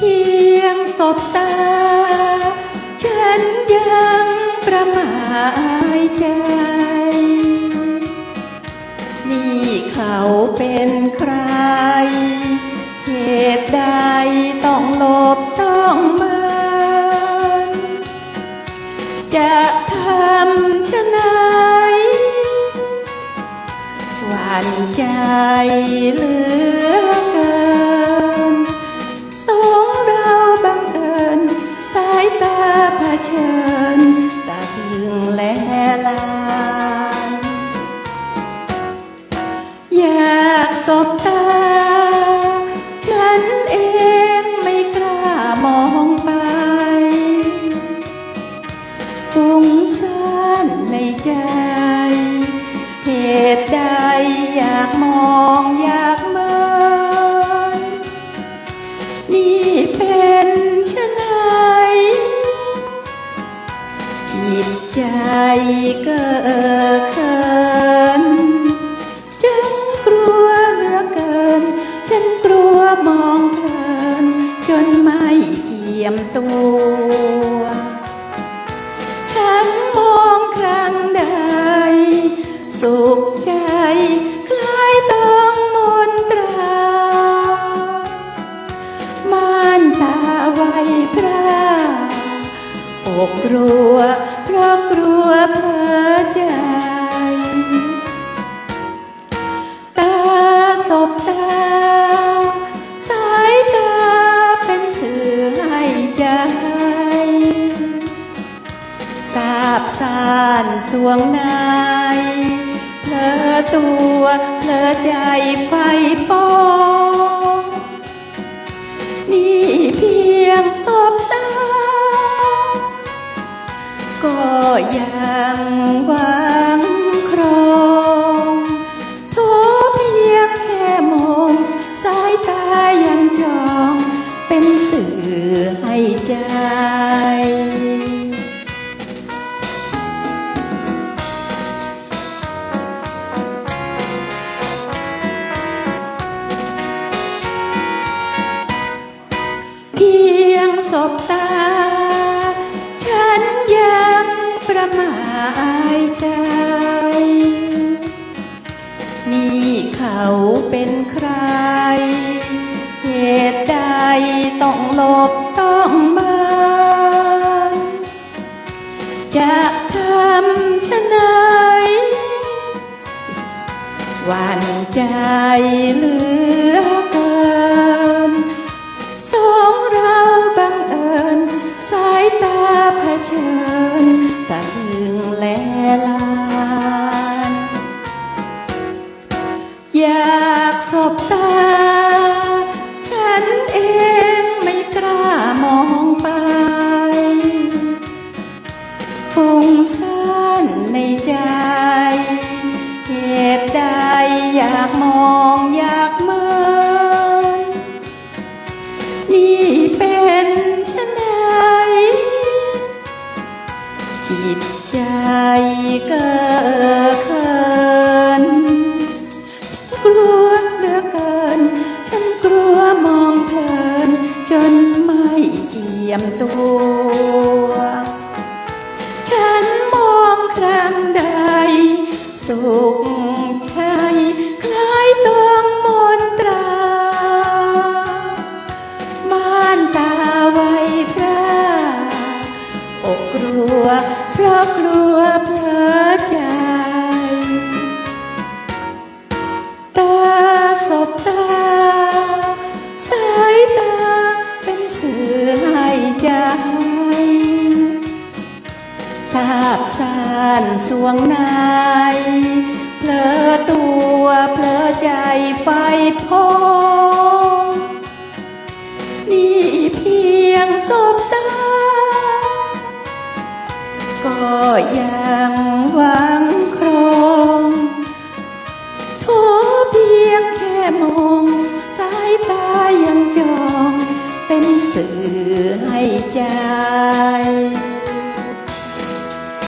พียงสบตา ฉันยังประมายใจ นี่เขาเป็นใคร เหตุใดต้องหลบต้องมาจะทำชะนายหวานใจเลย ลานอยากสบตา ฉันเองไม่กล้ามองไปฟุ้งซ่านในใจ เหตุใดอยากมอง จิตใจเกิดเขินฉันกลัวเหลือเกิน ฉันกลัวมองเพลิน จนไม่เจียมตัว ฉันมองครั้งใด สุขใจ กกลัว เพราะกลัวเพ้อใจ ตาสบตา สายตาเป็นสื่อให้ใจทราบสานสวงในเพลอตัวเพลอใจไฟปอง เป็นสื่อให้ใจ เพียงสบตา ฉันยังประหมายใจ นี่เขาเป็นใคร จะทำชะไหนหวั่นใจเหลือเกินสองเราบังเอิญ สายตาเผชิญตะลึงแลลาน อยากสบตา อยากมองอยากเมินนี่เป็นชะไหนจิตใจเกิดเขินฉันกลัวเหลือเกิน ฉันกลัวมองเพลิน จนไม่เจียมตัวฉันมองครั้งใดสุขใจ เพราะกลัวเพ้อใจ ตาสบตา สายตาเป็นสื่อให้ใจทราบสานสวงในเพลอตัวเพลอใจไฟพองนี่เพียงสบตา ยังหวังครองโทเพียงแค่มอง สายตายังจองเป็นสื่อ